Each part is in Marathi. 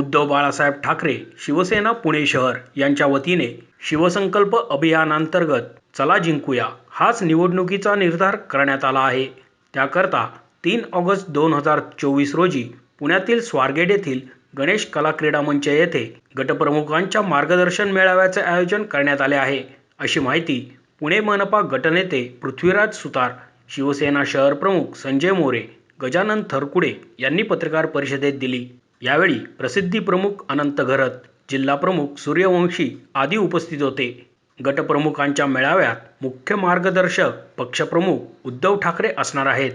उद्धव बाळासाहेब ठाकरे शिवसेना पुणे शहर यांच्या वतीने शिवसंकल्प अभियानांतर्गत चला जिंकूया हाच निवडणुकीचा निर्धार करण्यात आला आहे. त्याकरता तीन ऑगस्ट दोन हजार चोवीस रोजी पुण्यातील स्वारगेट येथील गणेश कला क्रीडा मंच येथे गटप्रमुखांच्या मार्गदर्शन मेळाव्याचे आयोजन करण्यात आले आहे. अशी माहिती पुणे मनपा गटनेते पृथ्वीराज सुतार शिवसेना शहर प्रमुख संजय मोरे गजानन थरकुडे यांनी पत्रकार परिषदेत दिली. यावेळी प्रसिद्धी प्रमुख अनंत घरत जिल्हा प्रमुख सूर्यवंशी आदी उपस्थित होते. गटप्रमुखांच्या मेळाव्यात मुख्य मार्गदर्शक पक्षप्रमुख उद्धव ठाकरे असणार आहेत.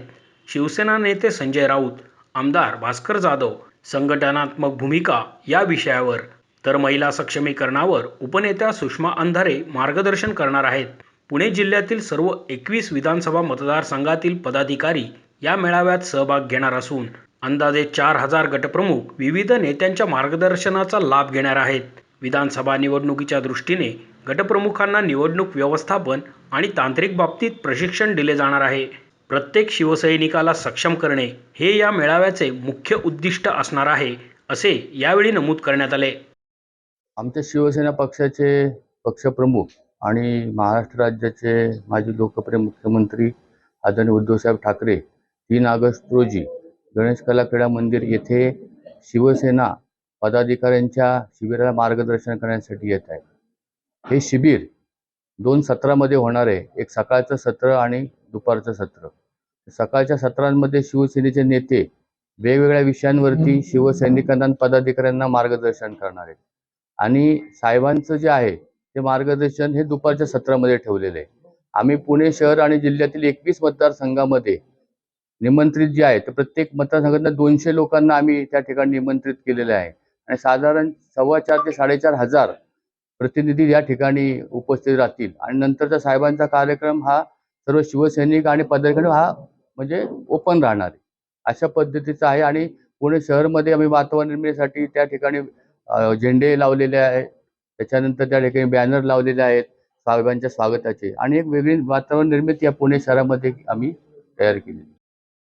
शिवसेना नेते संजय राऊत आमदार भास्कर जाधव संघटनात्मक भूमिका या विषयावर तर महिला सक्षमीकरणावर उपनेत्या सुषमा अंधारे मार्गदर्शन करणार आहेत. पुणे जिल्ह्यातील सर्व एकवीस विधानसभा मतदारसंघातील पदाधिकारी या मेळाव्यात सहभाग घेणार असून अंदाजे चार हजार गटप्रमुख विविध नेत्यांच्या मार्गदर्शनाचा लाभ घेणार आहेत. विधानसभा निवडणुकीच्या दृष्टीने गटप्रमुखांना निवडणूक व्यवस्थापन आणि तांत्रिक बाबतीत प्रशिक्षण दिले जाणार आहे. प्रत्येक शिवसैनिकाला सक्षम करणे हे या मेळाव्याचे मुख्य उद्दिष्ट असणार आहे असे यावेळी नमूद करण्यात आले. आमच्या शिवसेना पक्षाचे पक्षप्रमुख आणि महाराष्ट्र राज्याचे माजी लोकप्रिय मुख्यमंत्री आदरणीय उद्धवसाहेब ठाकरे तीन ऑगस्ट रोजी गणेश कला क्रीडा मंदिर येथे शिवसेना पदाधिकाऱ्यांच्या शिबिराला मार्गदर्शन करण्यासाठी येत आहे. हे शिबिर दोन सत्रामध्ये होणार आहे. एक सकाळचं सत्र आणि दुपारचं सत्र. सकाळच्या सत्रांमध्ये शिवसेनेचे नेते वेगवेगळ्या विषयांवरती शिवसैनिकांना पदाधिकाऱ्यांना मार्गदर्शन करणार आहेत. आणि साहेबांचं जे आहे ते मार्गदर्शन हे दुपारच्या सत्रामध्ये ठेवलेलं आहे. आम्ही पुणे शहर आणि जिल्ह्यातील एकवीस मतदारसंघामध्ये निमंत्रित जे आहे तर प्रत्येक मतदारसंघातल्या दोनशे लोकांना आम्ही त्या ठिकाणी निमंत्रित केलेले आहे. आणि साधारण सव्वा चार ते साडेचार हजार प्रतिनिधी या ठिकाणी उपस्थित राहतील. आणि नंतरचा साहेबांचा कार्यक्रम हा सर्व शिवसैनिक आणि पदाधिकारी हा म्हणजे ओपन राहणार आहे. अशा पद्धतीचा आहे. आणि पुणे शहरमध्ये आम्ही वातावरण निर्मितीसाठी त्या ठिकाणी झेंडे लावलेले आहेत. त्याच्यानंतर त्या ठिकाणी बॅनर लावलेले आहेत साहेबांच्या स्वागताचे. आणि एक वेगळी वातावरण निर्मिती या पुणे शहरामध्ये आम्ही तयार केली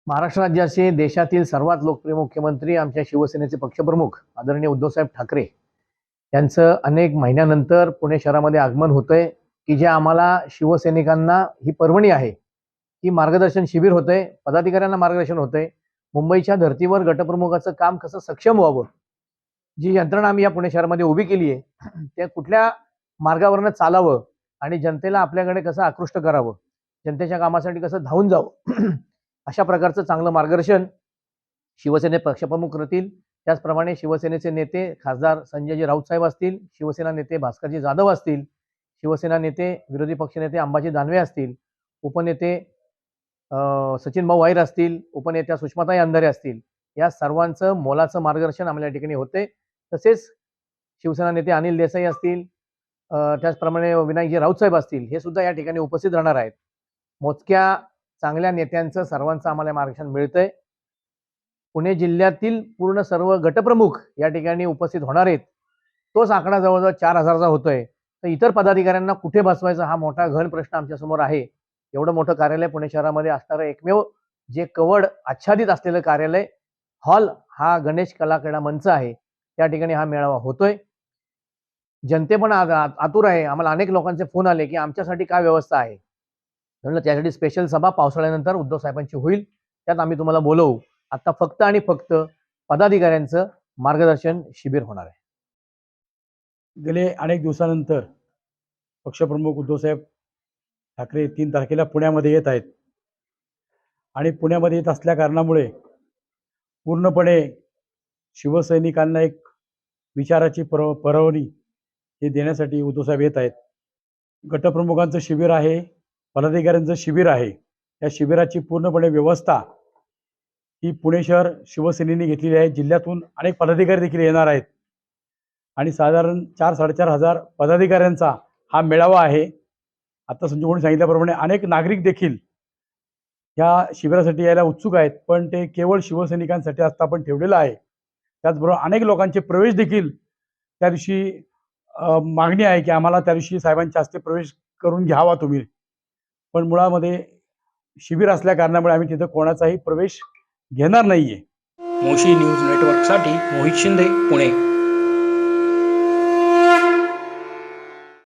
महाराष्ट्र राज्याचे देशातील सर्वात लोकप्रिय मुख्यमंत्री आमच्या शिवसेनेचे पक्षप्रमुख आदरणीय उद्धवसाहेब ठाकरे यांचं अनेक महिन्यानंतर पुणे शहरामध्ये आगमन होतंय की जे आम्हाला शिवसैनिकांना ही पर्वणी आहे की मार्गदर्शन शिबिर होतंय पदाधिकाऱ्यांना मार्गदर्शन होतंय. मुंबईच्या धर्तीवर गटप्रमुखाचं काम कसं सक्षम व्हावं? जी यंत्रणा आम्ही या पुणे शहरामध्ये उभी केली आहे त्या कुठल्या मार्गावरनं चालावं आणि जनतेला आपल्याकडे कसं आकृष्ट करावं? जनतेच्या कामासाठी कसं धावून जावं? अशा प्रकारचं चांगलं मार्गदर्शन शिवसेने पक्षप्रमुख करतील. त्याचप्रमाणे शिवसेनेचे नेते खासदार संजयजी राऊत साहेब असतील शिवसेना नेते भास्करजी जाधव असतील शिवसेना नेते विरोधी पक्षनेते अंबाजी दानवे असतील उपनेते सचिन भाऊ वाईर असतील उपनेत्या सुषमाताई अंधारे असतील या सर्वांचं मोलाचं मार्गदर्शन आम्हाला या ठिकाणी होते तसेच शिवसेना नेते अनिल देसाई असतील त्याचप्रमाणे विनायकजी राऊत साहेब असतील हे सुद्धा या ठिकाणी उपस्थित राहणार आहेत. मोजक्या चांगल्या नेत्यांचं सर्वांचं आम्हाला मार्गदर्शन मिळतंय. पुणे जिल्ह्यातील पूर्ण सर्व गटप्रमुख या ठिकाणी उपस्थित होणार आहेत. तोच आकडा जवळजवळ चार हजारचा होतोय. तर इतर पदाधिकाऱ्यांना कुठे बसवायचा हा मोठा घन प्रश्न आमच्यासमोर आहे. एवढं मोठं कार्यालय पुणे शहरामध्ये असणारं एकमेव जे कवड आच्छादित असलेलं कार्यालय हॉल हा गणेश कला मंच आहे. त्या ठिकाणी हा मेळावा होतोय. जनते पण आतुर आहे. आम्हाला अनेक लोकांचे फोन आले की आमच्यासाठी काय व्यवस्था आहे? म्हणलं त्यासाठी स्पेशल सभा पावसाळ्यानंतर उद्धव साहेबांची होईल. त्यात आम्ही तुम्हाला बोलवू. आता फक्त आणि फक्त पदाधिकाऱ्यांचं मार्गदर्शन शिबिर होणार आहे. गेले अनेक दिवसानंतर पक्षप्रमुख उद्धवसाहेब ठाकरे तीन तारखेला पुण्यामध्ये येत आहेत. आणि पुण्यामध्ये येत असल्या कारणामुळे पूर्णपणे शिवसैनिकांना एक विचाराची परव परवणी हे देण्यासाठी उद्धवसाहेब येत आहेत. गटप्रमुखांचं शिबिर आहे. पदाधिकाऱ्यांचं शिबिर आहे. या शिबिराची पूर्णपणे व्यवस्था ही पुणे शहर शिवसेनेने घेतलेली आहे. जिल्ह्यातून अनेक पदाधिकारी देखील येणार आहेत. आणि साधारण चार साडेचार हजार पदाधिकाऱ्यांचा हा मेळावा आहे. आता संजू कोणी सांगितल्याप्रमाणे अनेक नागरिक देखील या शिबिरासाठी यायला उत्सुक आहेत. पण ते केवळ शिवसैनिकांसाठी आस्था आपण ठेवलेलं आहे. त्याचबरोबर अनेक लोकांचे प्रवेश देखील त्या दिवशी मागणी आहे की आम्हाला त्या दिवशी साहेबांच्या हस्ते प्रवेश करून घ्यावा तुम्ही. पण मुळामध्ये शिबिर असल्या कारणामुळे आम्ही तिथं कोणाचाही प्रवेश घेणार नाहीये. मोशी न्यूज नेटवर्कसाठी मोहित शिंदे पुणे.